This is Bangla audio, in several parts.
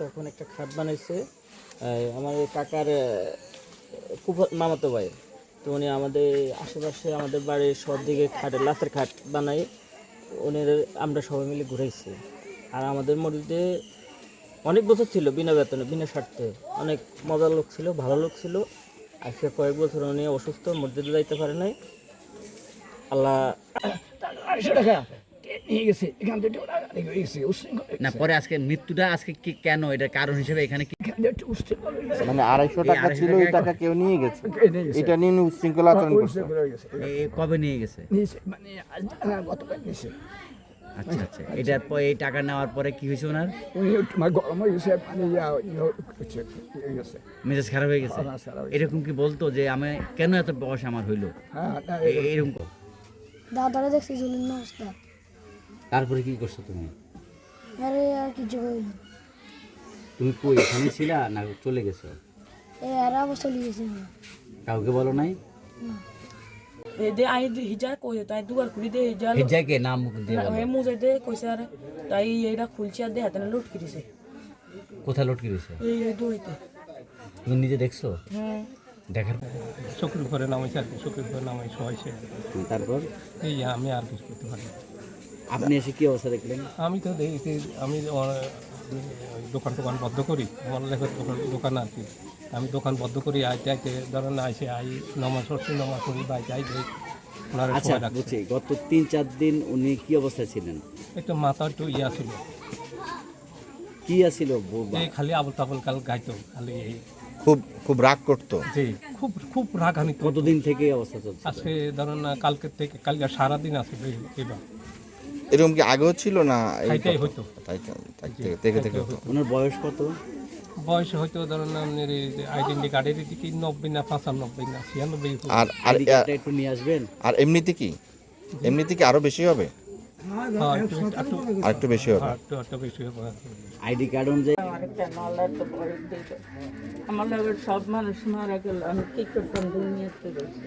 তখন একটা খাট বানাইছে। আমার কাকার মামাতো ভাই। তো উনি আমাদের আশেপাশে আমাদের বাড়ির সব দিকে খাটের লাতের খাট বানাই। উনি আমরা সবাই মিলে ঘুরাইছি। আর আমাদের মসজিদে অনেক বছর ছিল বিনা বেতনে, বিনা স্বার্থে। অনেক মজার লোক ছিল, ভালো লোক ছিল। আজকে কয়েক বছর উনি অসুস্থ, মসজিদে যাইতে পারে নাই। আল্লাহ আড়াইশো টাকা নিয়ে গেছে এখান থেকে হয়ে গেছে না পরে আজকে মৃত্যুটা আজকে কি কেন এটার কারণ হিসেবে এখানে কি এখান থেকে একটু উশৃঙ্খল হয়ে গেছে। মানে আড়াইশো টাকা ছিল এই টাকা টাকা কেউ নিয়ে গেছে কে নিয়ে গেছে? এটা নিয়ে উশৃঙ্খলা আচরণ করছে উশৃঙ্খল হয়ে গেছে। এ- এ কবে নিয়ে গেছে মানে গতকাল নিয়েছে। আচ্ছা আচ্ছা এটার পরে এই টাকা নেওয়ার পরে কি হয়েছে ওনার গরম হয়ে গেছে, ইয়া, হচ্ছে, গেছে। মেজাজ খারাপ হয়ে গেছে। এরকম কি বলতো যে আমি কেন এত বয়স আমার হইল হ্যাঁ, এরকম দাদারা দেখছি জুলুন অবস্থা তারপরে কি করছ তুমি? আরে আর কিছু করি তুমি কই এখানে ছিলা না চলে গেছো? এ আর আবার চলে গেছে। কাউকে বলো নাই? দে আই হিজা কই তাই দুয়ার খুলি দে হিজা হেজাকে নাম দিয়ে বলো। হে মুজে দে কইছে আর তাই এইটা খুলছে আর দে হাতে লুট কিরিছে কোথায় লটকে এই এই দড়িতে তুমি নিজে দেখছ? হ্যাঁ। দেখার চোখের উপরে নামাইছে আর কি চোখের উপরে নামাই সবাইছে তারপর? এই আমি আর কিছু করতে পারি আপনি এসে কি অবস্থা দেখলেন? আমি তো দেখি আমি দোকান টোকান বন্ধ করি আমার লেখার দোকান দোকান আর কি। আমি দোকান বন্ধ করি আইতে আইতে ধরেন আইসে আই নমাজ পড়ছি নমাজ করি আই যাই আচ্ছা বুঝছি গত তিন চার দিন উনি কি অবস্থায় ছিলেন? একটু মাথা একটু ইয়া ছিল। কি আছিল ব- খালি আবল তাবল কাল গাইতো খালি এই খুব খুব রাগ করতো। যে খুব খুব রাগ আমি কতদিন থেকে এই অবস্থা চলছে? আজকে ধরেন না কালকে থেকে কালকে সারাদিন আছে এবার এরকম কি আগেও ছিল না এই হতো তাই থেকে থেকে থেকে হতো ওনার বয়স কত? বয়স হয়তো ধরেন আপনার আইডেন্টি কার্ডের দিকে নব্বই না পঁচানব্বই না ছিয়ানব্বই। আর আর একটু নিয়ে আসবেন? আর এমনিতে কি? এমনিতে কি আরও বেশি হবে? হ্যাঁ, আর একটু বেশি হবে। হ্যাঁ, একটু বেশি হবে। আইডি কার্ড অনুযায়ী আমার কেন? আল্লাহ তো বয়স দিত আমার লাগে সব মানুষ মারা গেল আমি কি করতাম? দুনিয়াতে রয়েছে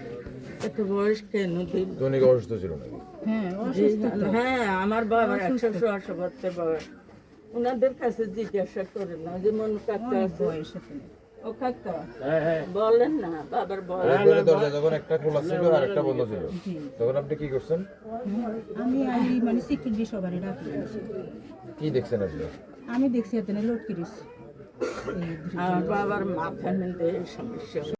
এত বয়স কেন দিল? জি, হ্যাঁ আমার বাবার একশো একশো বছর বয়স। ওনাদের কাছে জিজ্ঞাসা করে না যে মন কাকা আছে? ও কাকা বলেন না বাবার বয়স দরজা যখন একটা খোলা ছিল আর একটা বন্ধ ছিল তখন আপনি কি করছেন? আমি মানে সিকিউরিটি সবারই ডাকি কি দেখছেন আপনি? আমি দেখছি এখানে লটকিরিস। আর বাবার মাথা মধ্যে সমস্যা।